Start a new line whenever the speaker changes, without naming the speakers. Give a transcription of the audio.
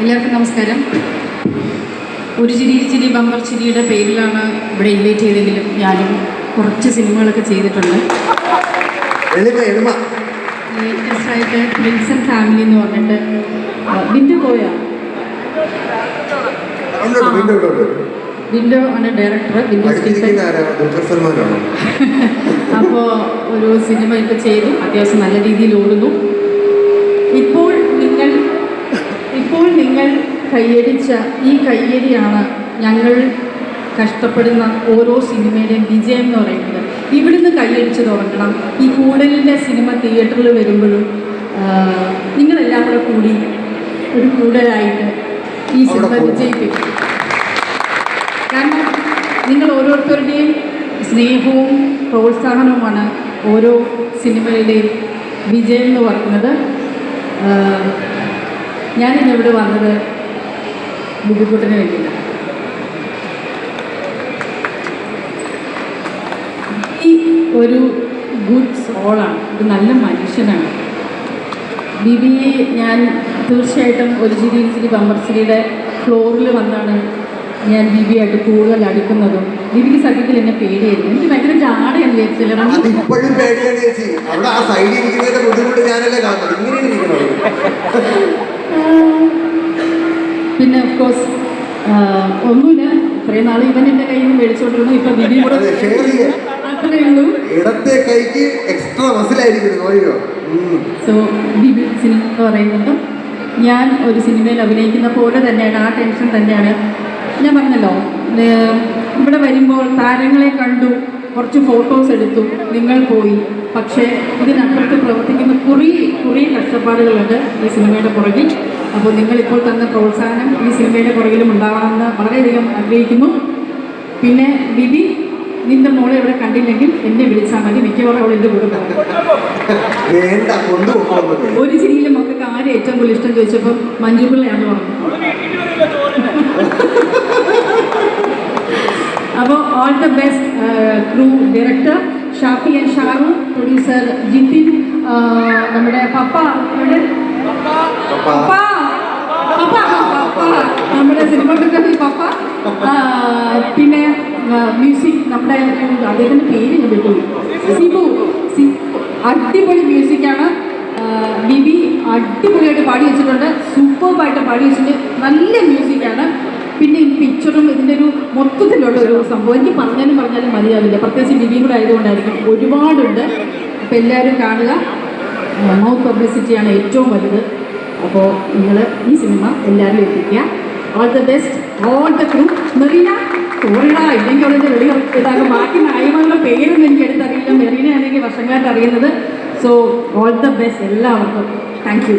എല്ലാവർക്കും നമസ്കാരം. ഒരു ചിരി ചിരി ബമ്പർ ചിരിയുടെ പേരിലാണ് ഇവിടെ ഇൻവൈറ്റ് ചെയ്തെങ്കിലും ഞാനും കുറച്ച് സിനിമകളൊക്കെ ചെയ്തിട്ടുണ്ട്. ലേറ്റസ്റ്റായിട്ട് വിൻസൺ ഫാമിലി എന്ന് പറഞ്ഞിട്ട് വിൻഡോ പോയാ. വിൻഡോ ആണ് ഡയറക്ടർ വിൻഡോ? അപ്പോൾ ഒരു സിനിമ ഇപ്പോൾ ചെയ്തു അത്യാവശ്യം നല്ല രീതിയിൽ ഓടുന്നു. ഇപ്പോൾ കയ്യടിച്ച ഈ കയ്യടിയാണ് ഞങ്ങൾ കഷ്ടപ്പെടുന്ന ഓരോ സിനിമയുടെയും വിജയം എന്ന് പറയുന്നത്. ഇവിടുന്ന് കയ്യടിച്ച് തുടങ്ങണം ഈ കൂടലിന്റെ സിനിമ തിയേറ്ററിൽ വരുമ്പോഴും നിങ്ങളെല്ലാം കൂടെ കൂടി ഒരു കൂടലായിട്ട് ഈ സിനിമ വിജയിപ്പിക്കും കാരണം നിങ്ങൾ ഓരോരുത്തരുടെയും സ്നേഹവും പ്രോത്സാഹനവുമാണ് ഓരോ സിനിമയിലെയും വിജയം എന്ന് പറയുന്നത് ഞാനിന്നിവിടെ ഞാനിന്ന് വന്നത് ബുദ്ധിമുട്ടിന് വേണ്ടിയിട്ടാണ്. ഈ ഒരു ഗുഡ് സോളാണ് ഒരു നല്ല മനുഷ്യനാണ്. ബിബി ഞാൻ തീർച്ചയായിട്ടും ഒരു ചിരി ഇച്ചിരി ബമ്പർച്ചിരിയുടെ ഫ്ലോറിൽ വന്നാണ് ഞാൻ ബിബിയായിട്ട് കൂടുതൽ അടുക്കുന്നതും. ബിബിക്ക് സത്യത്തിൽ എന്നെ പേടിയായിരുന്നു. എനിക്ക് ഭയങ്കര ജാടയാണ്
അത് ഇപ്പോഴും പേടിയാണ് ചേച്ചി. അവിടെ ആ സൈഡിൽ ഇരിക്കുന്നതിന്റെ ബുദ്ധിമുട്ട് ഞാനല്ലേ കാണുന്നത്. ഇങ്ങനെയാണ്
കോഴ്സ് ഒന്നുമില്ല. ഇത്രയും നാൾ ഇവൻ എന്റെ കയ്യിൽ നിന്ന് മേടിച്ചോണ്ടിരുന്നു. ഇപ്പൊ ദിദി ഉള്ളൂ.
ഇടത്തെ കൈക്ക് എക്സ്ട്രാ.
സോ ബിബി സിനിമ എന്ന് പറയുന്നത് ഞാൻ ഒരു സിനിമയിൽ അഭിനയിക്കുന്ന പോലെ തന്നെയാണ് ആ ടെൻഷൻ തന്നെയാണ്. ഞാൻ പറഞ്ഞല്ലോ ഇവിടെ വരുമ്പോൾ താരങ്ങളെ കണ്ടു കുറച്ച് ഫോട്ടോസ് എടുത്തു നിങ്ങൾ പോയി. പക്ഷേ ഇതിനപ്പുറത്ത് പ്രവർത്തിക്കുന്ന കുറേ കുറേ കഷ്ടപ്പാടുകളുണ്ട് ഈ സിനിമയുടെ പുറകിൽ. അപ്പോൾ നിങ്ങളിപ്പോൾ തന്ന പ്രോത്സാഹനം ഈ സിനിമയുടെ പുറകിലും ഉണ്ടാവണമെന്ന് വളരെയധികം ആഗ്രഹിക്കുന്നു. പിന്നെ ബിബി നിന്റെ മോളെ ഇവിടെ കണ്ടില്ലെങ്കിൽ എന്നെ വിളിച്ചാൽ മതി. മിക്കവാറും അവൾ എന്റെ കൂടെ പോകും
കൊണ്ടുപോകുന്നത്?
ഒരു ചിരിയിലും മക്കൾക്ക് ആര് ഏറ്റവും കൂടുതൽ ഇഷ്ടം ചോദിച്ചപ്പോൾ മഞ്ജുപിള്ളയാണ് പറഞ്ഞു അപ്പോൾ all the best crew director Shafi and Sharu producer Jithin നമ്മുടെ പപ്പ അവിടെ? പപ്പ പപ്പ. പപ്പ. നമ്മുടെ സിനിമാറ്റോഗ്രാഫി പപ്പ. പിന്നെ മ്യൂസിക് നമ്മുടെ അദ്ദേഹത്തിന്റെ പേര് ഞാൻ വിട്ടുപോയി സിബു. സിബു അടിപൊളി മ്യൂസിക്കാണ് ബിബി അടിപൊളിയായിട്ട് പാടി വെച്ചിട്ടുണ്ട്. സൂപ്പർബായിട്ട് പാടി വെച്ചിട്ടുണ്ട്. നല്ല മ്യൂസിക്കാണ് പിന്നെ ഈ പിക്ചറും ഇതിന്റെ ഒരു മൊത്തത്തിലുള്ള ഒരു സംഭവം. എനിക്ക് പറഞ്ഞാലും പറഞ്ഞാലും മതിയാവില്ല. പ്രത്യേകിച്ച് ബിബിയും കൂടെ ആയതുകൊണ്ടായിരിക്കും. ഒരുപാടുണ്ട്. അപ്പം എല്ലാവരും കാണുക. നോ പബ്ലിസിറ്റിയാണ് ഏറ്റവും വലുത്. അപ്പോൾ നിങ്ങൾ ഈ സിനിമ എല്ലാവരും എത്തിക്കുക. All the best all the crew Merina സോറിടാ ഇല്ലെങ്കിൽ അവളിന്റെ വെളി ഇതാകും ബാക്കി നായകന്മാരുടെ പേരൊന്നും എനിക്ക് എടുത്തറിയില്ല മെറീന ആണെങ്കിൽ വർഷങ്ങളായിട്ട് അറിയുന്നത്. സോ ഓൾ ദ ബെസ്റ്റ് എല്ലാവർക്കും. Thank you